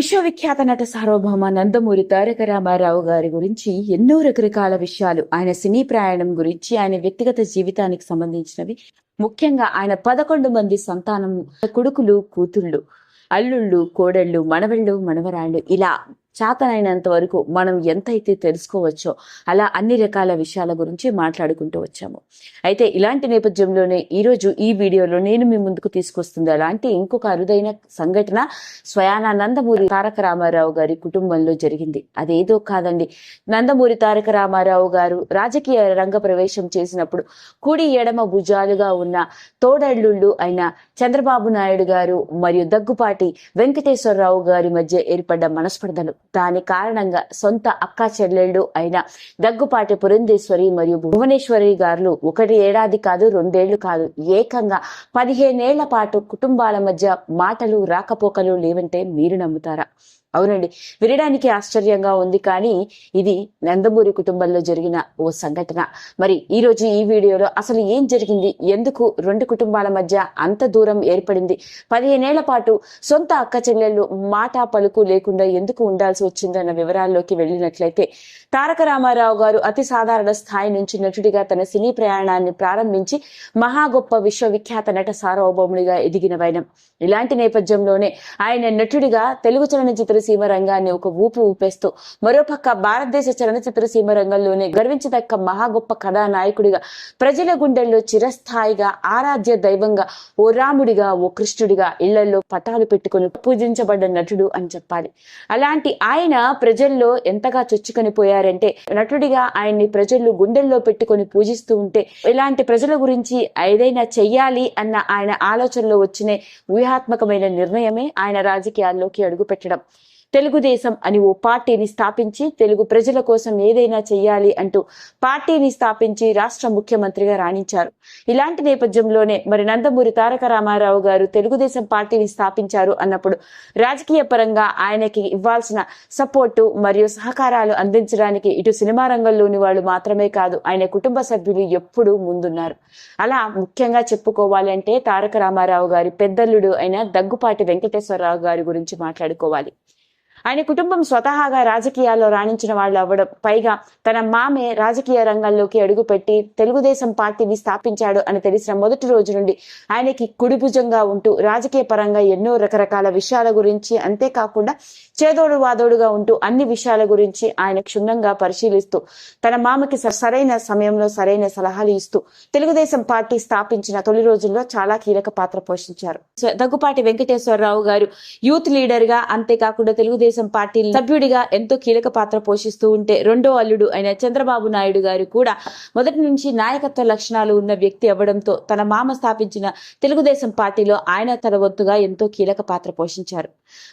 విశ్వవిఖ్యాత నట సార్వభౌమ నందమూరి తారక రామారావు గారి గురించి ఎన్నో రకరకాల విషయాలు. ఆయన సినీ ప్రయాణం గురించి ఆయన వ్యక్తిగత జీవితానికి సంబంధించినవి. ముఖ్యంగా ఆయన పదకొండు మంది సంతానం కొడుకులు కూతుళ్ళు అల్లుళ్ళు కోడళ్ళు మనవళ్ళు మనవరాళ్ళు ఇలా చేతనైనంత వరకు మనం ఎంతైతే తెలుసుకోవచ్చో అలా అన్ని రకాల విషయాల గురించి మాట్లాడుకుంటూ వచ్చాము. అయితే ఇలాంటి నేపథ్యంలోనే ఈరోజు ఈ వీడియోలో నేను మీ ముందుకు తీసుకొస్తుంది అలాంటి ఇంకొక అరుదైన సంఘటన స్వయాన నందమూరి తారక రామారావు గారి కుటుంబంలో జరిగింది. అదేదో కాదండి. నందమూరి తారక రామారావు గారు రాజకీయ రంగ ప్రవేశం చేసినప్పుడు కుడి ఎడమ భుజాలుగా ఉన్న తోడల్లుళ్ళు అయిన చంద్రబాబు నాయుడు గారు మరియు దగ్గుపాటి వెంకటేశ్వరరావు గారి మధ్య ఏర్పడ్డ మనస్పర్ధలు దాని కారణంగా సొంత అక్కా చెల్లెళ్ళు అయిన దగ్గుపాటి పురంధేశ్వరి మరియు భువనేశ్వరి గారు ఒకటి ఏడాది కాదు రెండేళ్ళు కాదు ఏకంగా పదిహేనేళ్ళ పాటు కుటుంబాల మధ్య మాటలు రాకపోకలు లేవంటే మీరు నమ్ముతారా? అవునండి. వినడానికి ఆశ్చర్యంగా ఉంది కానీ ఇది నందమూరి కుటుంబంలో జరిగిన ఓ సంఘటన. మరి ఈ రోజు ఈ వీడియోలో అసలు ఏం జరిగింది? ఎందుకు రెండు కుటుంబాల మధ్య అంత దూరం ఏర్పడింది? పదిహేనేళ్ళ పాటు సొంత అక్క చెల్లెళ్ళు మాట పలుకు లేకుండా ఎందుకు ఉండాల్సి వచ్చిందన్న వివరాల్లోకి వెళ్ళినట్లయితే తారక రామారావు గారు అతి సాధారణ స్థాయి నుంచి నటుడిగా తన సినీ ప్రయాణాన్ని ప్రారంభించి మహా గొప్ప విశ్వవిఖ్యాత నట సార్వభౌముడిగా ఎదిగిన వైనం. ఇలాంటి నేపథ్యంలోనే ఆయన నటుడిగా తెలుగు చలనచిత్ర చిత్రసీమ రంగాన్ని ఒక ఊపు ఊపేస్తూ మరోపక్క భారతదేశ చలనచిత్ర సీమ రంగంలోనే గర్వించదక్క మహా గొప్ప కథానాయకుడిగా ప్రజల గుండెల్లో చిరస్థాయిగా ఆరాధ్య దైవంగా ఓ రాముడిగా ఓ కృష్ణుడిగా ఇళ్ళలో పటాలు పెట్టుకుని పూజించబడ్డ నటుడు అని చెప్పాలి. అలాంటి ఆయన ప్రజల్లో ఎంతగా చొచ్చుకొని పోయారంటే నటుడిగా ఆయన్ని ప్రజలు గుండెల్లో పెట్టుకొని పూజిస్తూ ఉంటే ఇలాంటి ప్రజల గురించి ఏదైనా చెయ్యాలి అన్న ఆయన ఆలోచనలో వచ్చిన వ్యూహాత్మకమైన నిర్ణయమే ఆయన రాజకీయాల్లోకి అడుగుపెట్టడం. తెలుగుదేశం అని ఓ పార్టీని స్థాపించి తెలుగు ప్రజల కోసం ఏదైనా చేయాలి అంటూ పార్టీని స్థాపించి రాష్ట్ర ముఖ్యమంత్రిగా రాణించారు. ఇలాంటి నేపథ్యంలోనే మరి నందమూరి తారక రామారావు గారు తెలుగుదేశం పార్టీని స్థాపించారు అన్నప్పుడు రాజకీయ పరంగా ఆయనకి ఇవ్వాల్సిన సపోర్టు మరియు సహకారాలు అందించడానికి ఇటు సినిమా రంగంలోని వాళ్ళు మాత్రమే కాదు ఆయన కుటుంబ సభ్యులు ఎప్పుడూ ముందున్నారు. అలా ముఖ్యంగా చెప్పుకోవాలి అంటే తారక రామారావు గారి పెద్దల్లుడు అయిన దగ్గుపాటి వెంకటేశ్వరరావు గారి గురించి మాట్లాడుకోవాలి. ఆయన కుటుంబం స్వతహాగా రాజకీయాల్లో రాణించిన వాళ్ళు అవ్వడం పైగా తన మామే రాజకీయ రంగంలోకి అడుగుపెట్టి తెలుగుదేశం పార్టీని స్థాపించాడు అని తెలిసిన మొదటి రోజు నుండి ఆయనకి కుడిభుజంగా ఉంటూ రాజకీయ పరంగా ఎన్నో రకరకాల విషయాల గురించి అంతేకాకుండా చేదోడు వాదోడుగా ఉంటూ అన్ని విషయాల గురించి ఆయన క్షుణ్ణంగా పరిశీలిస్తూ తన మామకి స- సరైన సమయంలో సరైన సలహాలు ఇస్తూ తెలుగుదేశం పార్టీ స్థాపించిన తొలి రోజుల్లో చాలా కీలక పాత్ర పోషించారు. దగ్గుపాటి వెంకటేశ్వరరావు గారు యూత్ లీడర్గా అంతేకాకుండా తెలుగుదేశం పార్టీ సభ్యుడిగా ఎంతో కీలక పాత్ర పోషిస్తూ ఉంటే రెండో అల్లుడు అయిన చంద్రబాబు నాయుడు గారు కూడా మొదటి నుంచి నాయకత్వ లక్షణాలు ఉన్న వ్యక్తి అవ్వడంతో తన మామ స్థాపించిన తెలుగుదేశం పార్టీలో ఆయన తన వంతుగా ఎంతో కీలక పాత్ర పోషించారు.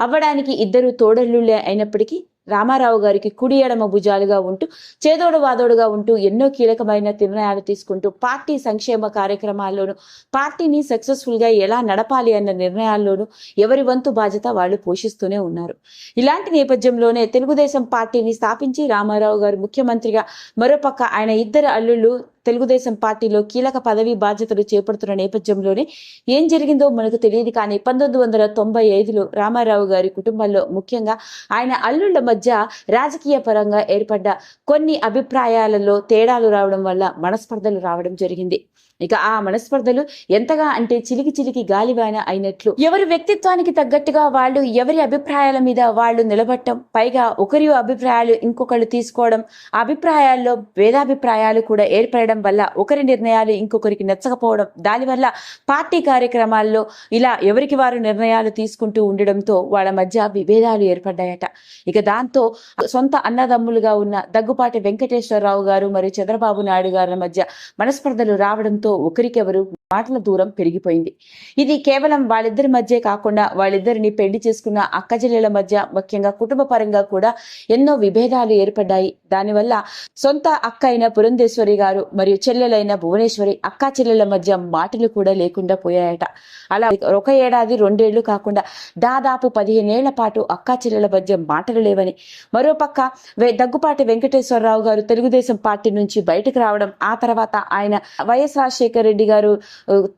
అవ్వడానికి ఇద్దరు తోడల్లుళ్ళే అయినప్పటికీ రామారావు గారికి కుడి ఎడమ భుజాలుగా ఉంటూ చేదోడు వాదోడుగా ఉంటూ ఎన్నో కీలకమైన నిర్ణయాలు తీసుకుంటూ పార్టీ సంక్షేమ కార్యక్రమాల్లోనూ పార్టీని సక్సెస్ఫుల్గా ఎలా నడపాలి అన్న నిర్ణయాల్లోనూ ఎవరి వంతు బాధ్యత వాళ్ళు పోషిస్తూనే ఉన్నారు. ఇలాంటి నేపథ్యంలోనే తెలుగుదేశం పార్టీని స్థాపించి రామారావు గారు ముఖ్యమంత్రిగా మరోపక్క ఆయన ఇద్దరు అల్లుళ్ళు తెలుగుదేశం పార్టీలో కీలక పదవి బాధ్యతలు చేపడుతున్న నేపథ్యంలోనే ఏం జరిగిందో మనకు తెలియదు కానీ పంతొమ్మిది వందల తొంభై ఐదులో రామారావు గారి కుటుంబంలో ముఖ్యంగా ఆయన అల్లుళ్ళ మధ్య రాజకీయ పరంగా ఏర్పడ్డ కొన్ని అభిప్రాయాలలో తేడాలు రావడం వల్ల మనస్పర్ధలు రావడం జరిగింది. ఇక ఆ మనస్పర్ధలు ఎంతగా అంటే చిలికి చిలికి గాలివాన అయినట్లు. ఎవరి వ్యక్తిత్వానికి తగ్గట్టుగా వాళ్ళు ఎవరి అభిప్రాయాల మీద వాళ్ళు నిలబడటం పైగా ఒకరి అభిప్రాయాలు ఇంకొకరు తీసుకోవడం అభిప్రాయాల్లో భేదాభిప్రాయాలు కూడా ఏర్పడడం వల్ల ఒకరి నిర్ణయాలు ఇంకొకరికి నచ్చకపోవడం దానివల్ల పార్టీ కార్యక్రమాల్లో ఇలా ఎవరికి వారు నిర్ణయాలు తీసుకుంటూ ఉండడంతో వాళ్ళ మధ్య విభేదాలు ఏర్పడ్డాయట. ఇక దాంతో సొంత అన్నదమ్ములుగా ఉన్న దగ్గుపాటి వెంకటేశ్వరరావు గారు మరియు చంద్రబాబు నాయుడు గారి మధ్య మనస్పర్ధలు రావడంతో ఒకరికెవరు? మాటల దూరం పెరిగిపోయింది. ఇది కేవలం వాళ్ళిద్దరి మధ్య కాకుండా వాళ్ళిద్దరిని పెళ్ళి చేసుకున్న అక్క చెల్లెల మధ్య ముఖ్యంగా కుటుంబ పరంగా కూడా ఎన్నో విభేదాలు ఏర్పడ్డాయి. దానివల్ల సొంత అక్క అయిన పురంధేశ్వరి గారు మరియు చెల్లెలైన భువనేశ్వరి అక్క చెల్లెల మధ్య మాటలు కూడా లేకుండా పోయాయట. అలా ఒక ఏడాది రెండేళ్ళు కాకుండా దాదాపు పదిహేనేళ్ళ పాటు అక్కా చెల్లెల మధ్య మాటలు లేవని మరోపక్క దగ్గుపాటి వెంకటేశ్వరరావు గారు తెలుగుదేశం పార్టీ నుంచి బయటకు రావడం ఆ తర్వాత ఆయన వైఎస్ రాజశేఖర్ రెడ్డి గారు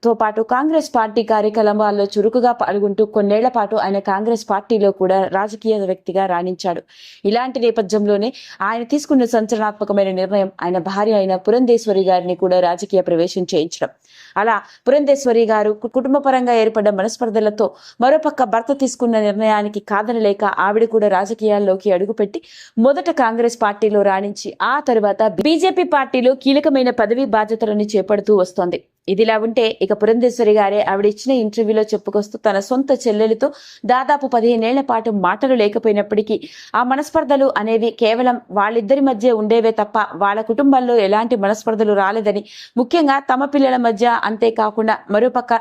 తో పాటు కాంగ్రెస్ పార్టీ కార్యకలాపాల్లో చురుకుగా పాల్గొంటూ కొన్నేళ్ళ పాటు ఆయన కాంగ్రెస్ పార్టీలో కూడా రాజకీయ వ్యక్తిగా రాణించాడు. ఇలాంటి నేపథ్యంలోనే ఆయన తీసుకున్న సంచలనాత్మకమైన నిర్ణయం ఆయన భార్య అయిన పురంధేశ్వరి గారిని కూడా రాజకీయ ప్రవేశం చేయించడం. అలా పురంధేశ్వరి గారు కుటుంబ పరంగా ఏర్పడ్డ మనస్పర్ధలతో మరోపక్క భర్త తీసుకున్న నిర్ణయానికి కాదనలేక ఆవిడ కూడా రాజకీయాల్లోకి అడుగుపెట్టి మొదట కాంగ్రెస్ పార్టీలో రాణించి ఆ తర్వాత బీజేపీ పార్టీలో కీలకమైన పదవి బాధ్యతలను చేపడుతూ వస్తోంది. ఇదిలా ఉంటే ఇక పురంధేశ్వరి గారే ఆవిడ ఇచ్చిన ఇంటర్వ్యూలో చెప్పుకొస్తూ తన సొంత చెల్లెలతో దాదాపు పదిహేనేళ్ళ పాటు మాటలు లేకపోయినప్పటికీ ఆ మనస్పర్ధలు అనేవి కేవలం వాళ్ళిద్దరి మధ్య ఉండేవే తప్ప వాళ్ళ కుటుంబంలో ఎలాంటి మనస్పర్ధలు రాలేదని ముఖ్యంగా తమ పిల్లల మధ్య అంతేకాకుండా మరోపక్క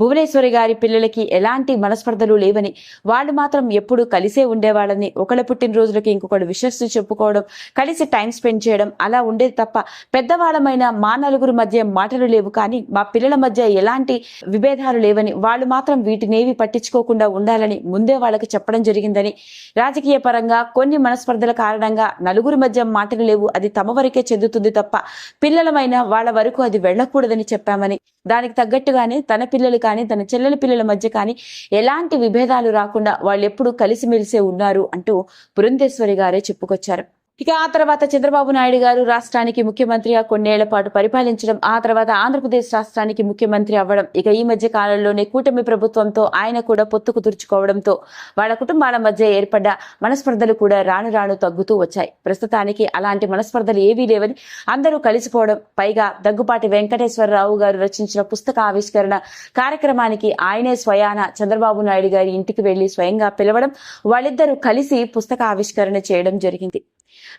భువనేశ్వరి గారి పిల్లలకి ఎలాంటి మనస్పర్ధలు లేవని వాళ్ళు మాత్రం ఎప్పుడు కలిసే ఉండేవాళ్ళని ఒకళ్ళ పుట్టినరోజులకి ఇంకొకళ్ళు విషస్ చెప్పుకోవడం కలిసి టైం స్పెండ్ చేయడం అలా ఉండేది తప్ప పెద్దవాళ్ళమైన మా నలుగురు మధ్య మాటలు లేవు కానీ మా పిల్లల మధ్య ఎలాంటి విభేదాలు లేవని వాళ్ళు మాత్రం వీటినేవి పట్టించుకోకుండా ఉండాలని ముందే వాళ్ళకి చెప్పడం జరిగిందని రాజకీయ పరంగా కొన్ని మనస్పర్ధల కారణంగా నలుగురి మధ్య మాటలు లేవు అది తమ వరకే చెందుతుంది తప్ప పిల్లలమైన వాళ్ళ వరకు అది వెళ్ళకూడదని చెప్పామని. దానికి తగ్గట్టుగానే తన పిల్లలు కానీ తన చెల్లెల పిల్లల మధ్య కానీ ఎలాంటి విభేదాలు రాకుండా వాళ్ళు ఎప్పుడు కలిసిమెలిసే ఉన్నారు అంటూ బృందేశ్వరి గారే చెప్పుకొచ్చారు. ఇక ఆ తర్వాత చంద్రబాబు నాయుడు గారు రాష్ట్రానికి ముఖ్యమంత్రిగా కొన్నేళ్ళ పాటు పరిపాలించడం ఆ తర్వాత ఆంధ్రప్రదేశ్ రాష్ట్రానికి ముఖ్యమంత్రి అవ్వడం ఇక ఈ మధ్య కాలంలోనే కూటమి ప్రభుత్వంతో ఆయన కూడా పొత్తు కుదుర్చుకోవడంతో వాళ్ళ కుటుంబాల మధ్య ఏర్పడ్డ మనస్పర్ధలు కూడా రాను రాను తగ్గుతూ వచ్చాయి. ప్రస్తుతానికి అలాంటి మనస్పర్ధలు ఏవీ లేవని అందరూ కలిసిపోవడం పైగా దగ్గుపాటి వెంకటేశ్వరరావు గారు రచించిన పుస్తక ఆవిష్కరణ కార్యక్రమానికి ఆయనే స్వయాన చంద్రబాబు నాయుడు గారి ఇంటికి వెళ్ళి స్వయంగా పిలవడం వాళ్ళిద్దరూ కలిసి పుస్తక ఆవిష్కరణ చేయడం జరిగింది.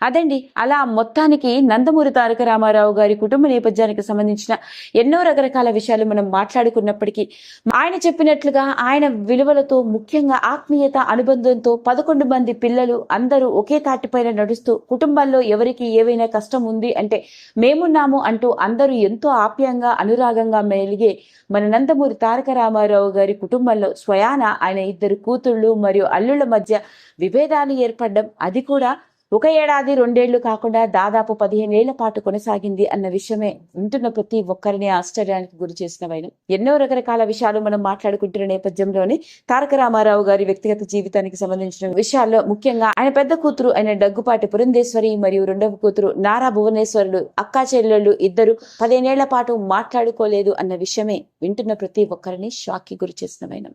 అదండి అలా మొత్తానికి నందమూరి తారక రామారావు గారి కుటుంబ నేపథ్యానికి సంబంధించిన ఎన్నో రకరకాల విషయాలు మనం మాట్లాడుకున్నప్పటికీ ఆయన చెప్పినట్లుగా ఆయన విలువలతో ముఖ్యంగా ఆత్మీయత అనుబంధంతో పదకొండు మంది పిల్లలు అందరూ ఒకే తాటిపైన నడుస్తూ కుటుంబాల్లో ఎవరికి ఏవైనా కష్టం ఉంది అంటే మేమున్నాము అంటూ అందరూ ఎంతో ఆప్యాయంగా అనురాగంగా మెలిగే మన నందమూరి తారక రామారావు గారి కుటుంబంలో స్వయాన ఆయన ఇద్దరు కూతుళ్ళు మరియు అల్లుళ్ళ మధ్య విభేదాలు ఏర్పడడం అది కూడా ఒక ఏడాది రెండేళ్ళు కాకుండా దాదాపు పదిహేనేళ్ళ పాటు కొనసాగింది అన్న విషయమే వింటున్న ప్రతి ఒక్కరిని ఆశ్చర్యానికి గురి చేసిన వైన. ఎన్నో రకరకాల విషయాలు మనం మాట్లాడుకుంటున్న నేపథ్యంలోనే తారక రామారావు గారి వ్యక్తిగత జీవితానికి సంబంధించిన విషయాల్లో ముఖ్యంగా ఆయన పెద్ద కూతురు ఆయన దగ్గుపాటి పురంధేశ్వరి మరియు రెండవ కూతురు నారా భువనేశ్వరులు అక్కా చెల్లెళ్ళు ఇద్దరు పదిహేనేళ్ళ పాటు మాట్లాడుకోలేదు అన్న విషయమే వింటున్న ప్రతి ఒక్కరిని షాక్కి గురి చేసిన వైనం.